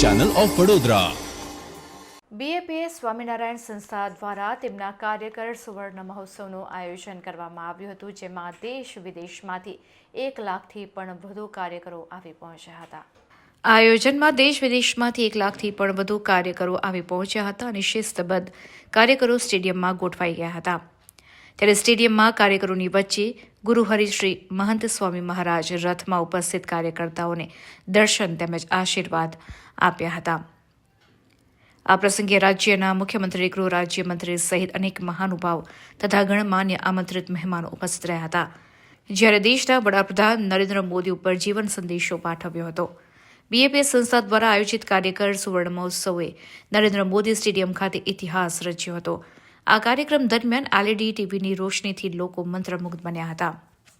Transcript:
Channel of Vadodara BAPS Swaminarayan સંસ્થા દ્વારા તેમના કાર્યકર સુવર્ણ મહોત્સવનું આયોજન કરવામાં આવ્યું હતું જેમાં દેશ વિદેશમાંથી એક લાખથી પણ વધુ કાર્યકરો આવી પહોંચ્યા હતા. આયોજનમાં દેશ વિદેશમાંથી એક લાખથી પણ વધુ કાર્યકરો આવી પહોંચ્યા હતા અને શિસ્તબદ્ધ કાર્યકરો સ્ટેડિયમમાં ગોઠવાઈ ગયા હતા. ત્યારે સ્ટેડિયમમાં કાર્યકરોની વચ્ચે ગુરુ હરિશ્રી મહંત સ્વામી મહારાજ રથમાં ઉપસ્થિત કાર્યકર્તાઓને દર્શન તેમજ આશીર્વાદ આપ્યા હતા. આ પ્રસંગે રાજ્યના મુખ્યમંત્રી, ગૃહ રાજ્યમંત્રી સહિત અનેક મહાનુભાવ તથા ગણમાન્ય આમંત્રિત મહેમાનો ઉપસ્થિત રહ્યા હતા. જ્યારે દેશના વડાપ્રધાન નરેન્દ્ર મોદી ઉપર જીવન સંદેશો પાઠવ્યો હતો. બીએપીએસ સંસ્થા દ્વારા આયોજિત કાર્યકર સુવર્ણ મહોત્સવે નરેન્દ્ર મોદી સ્ટેડિયમ ખાતે ઇતિહાસ રચ્યો હતો. આ કાર્યક્રમ દરમિયાન એલઈડી ટીવીની રોશનીથી લોકો મંત્રમુગ્ધ બન્યા હતા.